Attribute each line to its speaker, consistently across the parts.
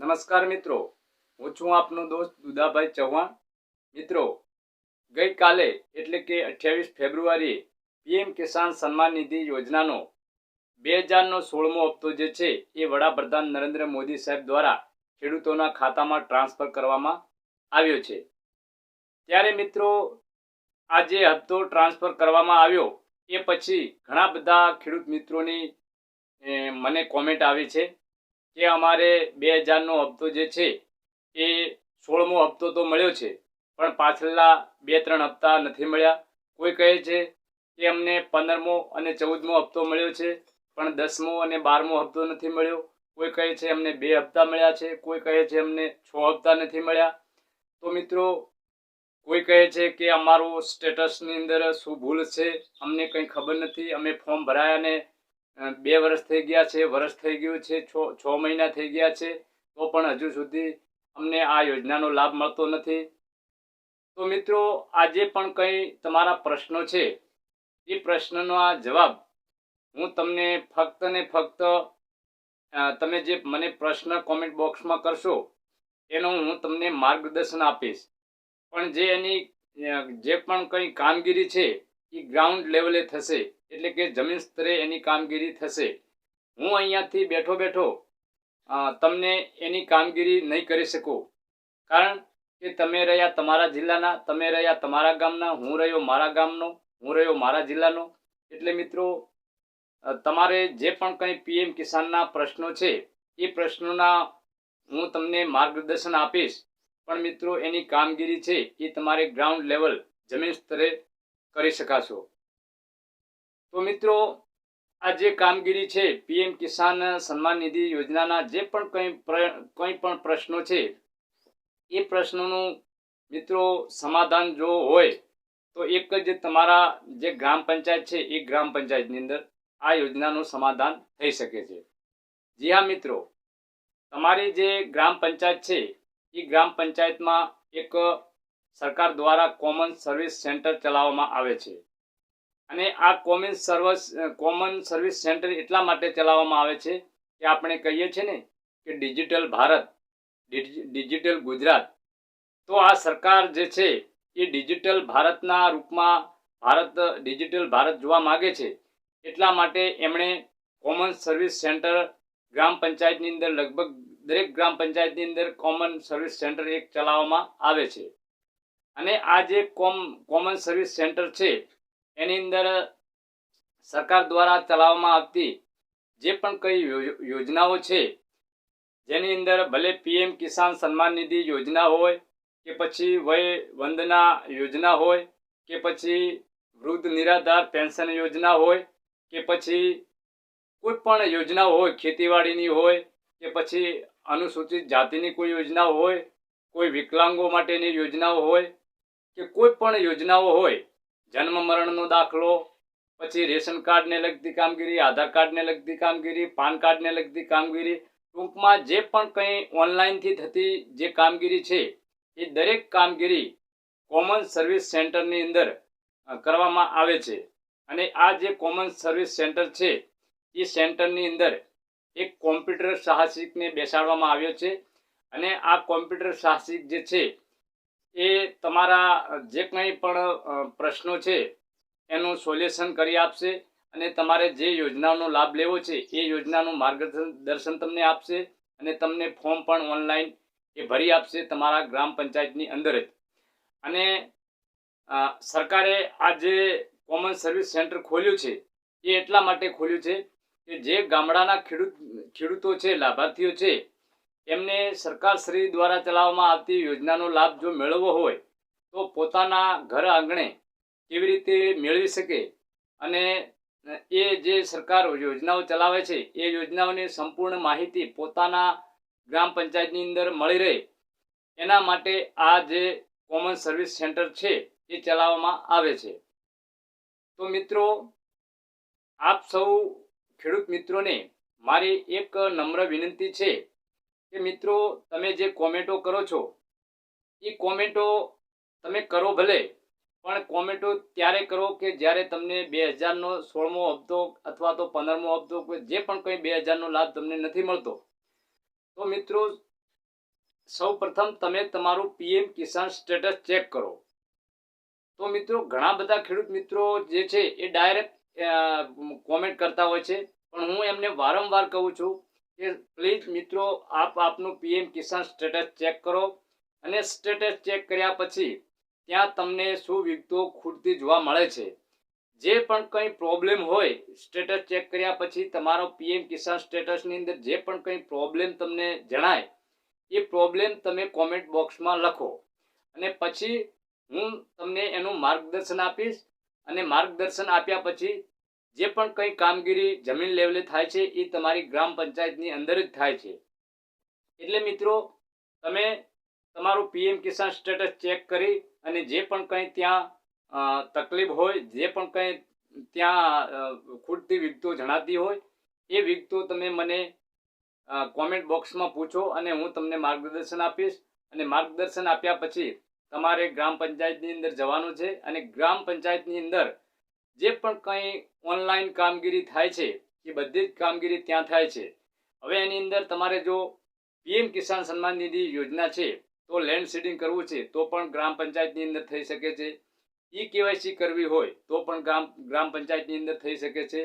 Speaker 1: નમસ્કાર મિત્રો. હું છું આપનો દોસ્ત દુદાભાઈ ચૌહાણ. મિત્રો, ગઈકાલે એટલે કે અઠ્યાવીસ ફેબ્રુઆરીએ પીએમ કિસાન સન્માન નિધિ યોજનાનો બે હજારનો સોળમો હપ્તો જે છે એ વડાપ્રધાન નરેન્દ્ર મોદી સાહેબ દ્વારા ખેડૂતોના ખાતામાં ટ્રાન્સફર કરવામાં આવ્યો છે. ત્યારે મિત્રો, આ જે હપ્તો ટ્રાન્સફર કરવામાં આવ્યો, એ પછી ઘણા બધા ખેડૂત મિત્રોની મને કોમેન્ટ આવી છે. કે અમારે બે હજારનો હપ્તો જે છે એ સોળમો હપ્તો તો મળ્યો છે પણ પાછલા બે ત્રણ હપ્તા નથી મળ્યા. કોઈ કહે છે કે અમને પંદરમો અને ચૌદમો હપ્તો મળ્યો છે પણ દસમો અને બારમો હપ્તો નથી મળ્યો. કોઈ કહે છે અમને બે હપ્તા મળ્યા છે કોઈ કહે છે અમને છ હપ્તા નથી મળ્યા. તો મિત્રો કોઈ કહે છે કે અમારો સ્ટેટસની અંદર શું ભૂલ છે અમને કંઈ ખબર નથી. અમે ફોર્મ ભરાયા ને અ, બે વર્ષ થઈ ગયા છે વર્ષ થઈ ગયું છે, છ મહિના થઈ ગયા છે, તો પણ હજુ સુધી અમને આ યોજનાનો લાભ મળતો નથી. તો મિત્રો, આજે પણ કંઈ તમારા પ્રશ્નો છે? એ પ્રશ્નનો આ જવાબ હું તમને ફક્ત ને ફક્ત તમે જે મને પ્રશ્ન કોમેન્ટ બોક્સમાં કરશો, એનો હું તમને માર્ગદર્શન આપીશ. પણ જે એની જે પણ કંઈ કામગીરી છે, એ ગ્રાઉન્ડ લેવલે થશે. એટલે કે જમીન સ્તરે એની કામગીરી થશે. હું અહીંયાથી બેઠો બેઠો તમને એની કામગીરી નહીં કરી શકું. કારણ કે તમે રહ્યા તમારા જિલ્લાના, તમે રહ્યા તમારા ગામના, હું રહ્યો મારા ગામનો, હું રહ્યો મારા જિલ્લાનો. એટલે મિત્રો તમારે જે પણ કંઈ પીએમ કિસાનના પ્રશ્નો છે, એ પ્રશ્નોના હું તમને માર્ગદર્શન આપીશ. પણ મિત્રો, એની કામગીરી છે એ તમારે ગ્રાઉન્ડ લેવલ, જમીન સ્તરે કરી શકાશો. તો મિત્રો, આ જે કામગીરી છે, પીએમ કિસાન સન્માન નિધિ યોજનાના જે પણ કંઈ કંઈ પણ પ્રશ્નો છે, એ પ્રશ્નોનું મિત્રો સમાધાન જો હોય, તો એક જ તમારા જે ગ્રામ પંચાયત છે, એ ગ્રામ પંચાયતની અંદર આ યોજનાનું સમાધાન થઈ શકે છે. જી હા મિત્રો, તમારી જે ગ્રામ પંચાયત છે, એ ગ્રામ પંચાયતમાં એક સરકાર દ્વારા કોમન સર્વિસ સેન્ટર ચલાવવામાં આવે છે. અને આ common service common service centre એટલા માટે ચલાવવામાં આવે છે કે આપણે કહીએ છીએ ને કે ડિજિટલ ભારત ડિજિટલ ગુજરાત. તો આ સરકાર જે છે એ ડિજિટલ ભારતના રૂપમાં ભારત ડિજિટલ ભારત જોવા માગે છે. એટલા માટે એમણે કોમન સર્વિસ સેન્ટર ગ્રામ પંચાયતની અંદર, લગભગ દરેક ગ્રામ પંચાયતની અંદર કોમન સર્વિસ સેન્ટર એક ચલાવવામાં આવે છે. અને આ જે કોમ કોમન સર્વિસ સેન્ટર છે એની અંદર સરકાર દ્વારા ચલાવવામાં આવતી જે પણ કઈ યોજ- યોજનાઓ છે, જેની અંદર ભલે પીએમ કિસાન સન્માન નિધિ યોજના હોય, કે પછી વય વંદના યોજના હોય, કે પછી વૃદ્ધ નિરાધાર પેન્શન યોજના હોય, કે પછી કોઈ પણ યોજના હોય, ખેતીવાડીની હોય, કે પછી અનુસૂચિત જાતિની કોઈ યોજના હોય, કોઈ વિકલાંગો માટેની યોજનાઓ હોય, કે કોઈ પણ યોજનાઓ હોય જન્મ મરણનો દાખલો, પછી રેશન કાર્ડને લગતી કામગીરી, આધાર કાર્ડને લગતી કામગીરી, પાન કાર્ડને લગતી કામગીરી, ટૂંકમાં જે પણ કંઈ ઓનલાઈનથી થતી જે કામગીરી છે, એ દરેક કામગીરી કોમન સર્વિસ સેન્ટરની અંદર કરવામાં આવે છે. અને આ જે કોમન સર્વિસ સેન્ટર છે, એ સેન્ટરની અંદર એક કોમ્પ્યુટર સાહસિકને બેસાડવામાં આવ્યો છે. અને આ કોમ્પ્યુટર સાહસિક જે છે એ તમારા જે કંઈ પણ પ્રશ્નો છે, એનું સોલ્યુશન કરી આપશે અને તમારે જે યોજનાનો લાભ લેવો છે, એ યોજનાનું માર્ગદર્શન દર્શન તમને આપશે અને તમને ફોર્મ પણ ઓનલાઈન એ ભરી આપશે તમારા ગ્રામ પંચાયતની અંદર જ. અને સરકારે આ જે કોમન સર્વિસ સેન્ટર ખોલ્યું છે, એ એટલા માટે ખોલ્યું છે કે જે ગામડાના ખેડૂત, ખેડૂતો છે, લાભાર્થીઓ છે એમને સરકારશ્રી દ્વારા ચલાવવામાં આવતી યોજનાનો લાભ જો મેળવવો હોય, તો પોતાના ઘર આંગણે કેવી રીતે મેળવી શકે અને એ જે સરકાર યોજનાઓ ચલાવે છે, એ યોજનાઓની સંપૂર્ણ માહિતી પોતાના ગ્રામ પંચાયતની અંદર મળી રહે. એના માટે આ જે કોમન સર્વિસ સેન્ટર છે, એ ચલાવવામાં આવે છે. તો મિત્રો, આપ સૌ ખેડૂત મિત્રોને મારી એક નમ્ર વિનંતી છે કે મિત્રો, તમે જે કોમેન્ટો કરો છો એ કોમેન્ટો તમે કરો ભલે, પણ કોમેન્ટો ત્યારે કરો કે જ્યારે તમને બે હજારનો સોળમો હપ્તો અથવા તો પંદરમો હપ્તો જે પણ કંઈ બે હજારનો લાભ તમને નથી મળતો. તો મિત્રો સૌ પ્રથમ તમે તમારું પીએમ કિસાન સ્ટેટસ ચેક કરો. તો મિત્રો, ઘણા બધા ખેડૂત મિત્રો જે છે એ ડાયરેક્ટ કોમેન્ટ કરતા હોય છે, પણ હું એમને વારંવાર કહું છું કે પ્લીઝ મિત્રો, આપ આપનું પીએમ કિસાન સ્ટેટસ ચેક કરો અને સ્ટેટસ ચેક કર્યા પછી ત્યાં તમને શું વિગતો ખૂટતી જોવા મળે છે. જે પણ કંઈ પ્રોબ્લેમ હોય, સ્ટેટસ ચેક કર્યા પછી તમારો પીએમ કિસાન સ્ટેટસની અંદર જે પણ કંઈ પ્રોબ્લેમ તમને જણાય, એ પ્રોબ્લેમ તમે કોમેન્ટ બોક્સમાં લખો. અને પછી હું તમને એનું માર્ગદર્શન આપીશ અને માર્ગદર્શન આપ્યા પછી જે પણ કંઈ કામગીરી જમીન લેવલે થાય છે એ તમારી ગ્રામ પંચાયતની અંદર જ થાય છે. એટલે મિત્રો, તમે તમારું પીએમ કિસાન સ્ટેટસ ચેક કરી અને જે પણ કંઈ ત્યાં તકલીફ હોય, જે પણ કંઈ ત્યાં ખૂટતી વિગતો જણાતી હોય, એ વિગતો તમે મને કોમેન્ટ બોક્સમાં પૂછો અને હું તમને માર્ગદર્શન આપીશ. અને માર્ગદર્શન આપ્યા પછી તમારે ગ્રામ પંચાયતની અંદર જવાનું છે અને ગ્રામ પંચાયતની અંદર જે પણ કંઈ ઓનલાઈન કામગીરી થાય છે, એ બધી જ કામગીરી ત્યાં થાય છે. હવે એની અંદર તમારે જો પીએમ કિસાન સન્માન નિધિ યોજના છે, તો લેન્ડ સીડિંગ કરવું છે, તો પણ ગ્રામ પંચાયતની અંદર થઈ શકે છે. ઈ કેવાયસી કરવી હોય, તો પણ ગ્રામ ગ્રામ પંચાયતની અંદર થઈ શકે છે.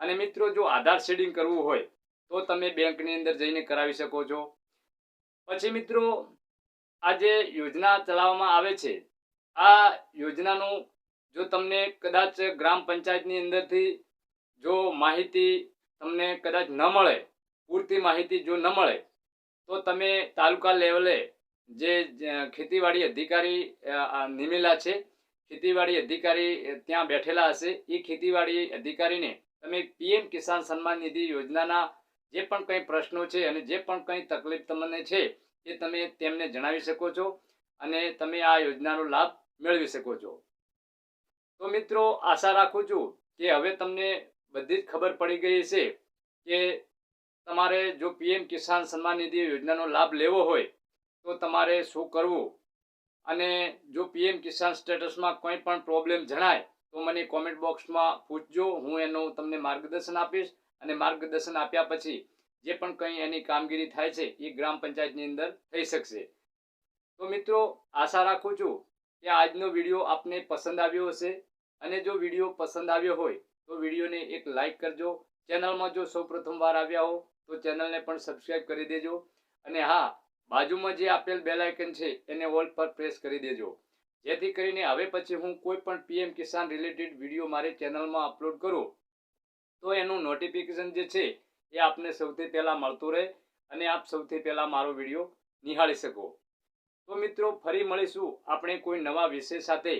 Speaker 1: અને મિત્રો, જો આધાર સીડિંગ કરવું હોય, તો તમે બેંકની અંદર જઈને કરાવી શકો છો. પછી મિત્રો, આ જે યોજના ચલાવવામાં આવે છે, આ યોજનાનું જો તમને કદાચ ગ્રામ પંચાયતની અંદરથી જો માહિતી તમને કદાચ ન મળે, પૂરતી માહિતી જો ન મળે, તો તમે તાલુકા લેવલે જે ખેતીવાડી અધિકારી નિમેલા છે, ખેતીવાડી અધિકારી ત્યાં બેઠેલા હશે. એ ખેતીવાડી અધિકારીને તમે પીએમ કિસાન સન્માન નિધિ યોજનાના જે પણ કંઈ પ્રશ્નો છે અને જે પણ કંઈ તકલીફ તમને છે એ તમે તેમને જણાવી શકો છો અને તમે આ યોજનાનો લાભ મેળવી શકો છો. તો મિત્રો, આશા રાખું છું કે હવે તમને બધી જ ખબર પડી ગઈ છે કે તમારે જો પીએમ કિસાન સન્માન નિધિ યોજનાનો લાભ લેવો હોય, તો તમારે શું કરવું? અને જો પીએમ કિસાન સ્ટેટસમાં કોઈ પણ પ્રોબ્લેમ જણાય, તો મને કોમેન્ટ બોક્સમાં પૂછજો. હું એનું તમને માર્ગદર્શન આપીશ અને માર્ગદર્શન આપ્યા પછી જે પણ કંઈ એની કામગીરી થાય છે, એ ગ્રામ પંચાયતની અંદર થઈ શકશે. તો મિત્રો, આશા રાખું છું કે આજનો વીડિયો આપને પસંદ આવ્યો હશે. અને જો વીડિયો પસંદ આવ્યો હોય, તો વિડીયોને એક લાઈક કરજો. ચેનલમાં જો સૌ પ્રથમવાર આવ્યા હો, તો ચેનલને પણ સબસ્ક્રાઈબ કરી દેજો. અને હા, બાજુમાં જે આપેલ બેલ આઇકન છે, એને ઓલ પર પ્રેસ કરી દેજો. જેથી કરીને હવે પછી હું કોઈ પણ પીએમ કિસાન રિલેટેડ વીડિયો મારી ચેનલમાં અપલોડ કરું, તો એનું નોટિફિકેશન જે છે, એ આપને સૌથી પહેલાં મળતું રહે અને આપ સૌથી પહેલાં મારો વીડિયો નિહાળી શકો. તો મિત્રો, ફરી મળીશું. આપણે કોઈ નવા વિષય સાથે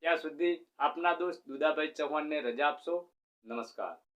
Speaker 1: ત્યાં સુધી આપના દોસ્ત દુદાભાઈ ચૌહાણને રજા આપશો. નમસ્કાર.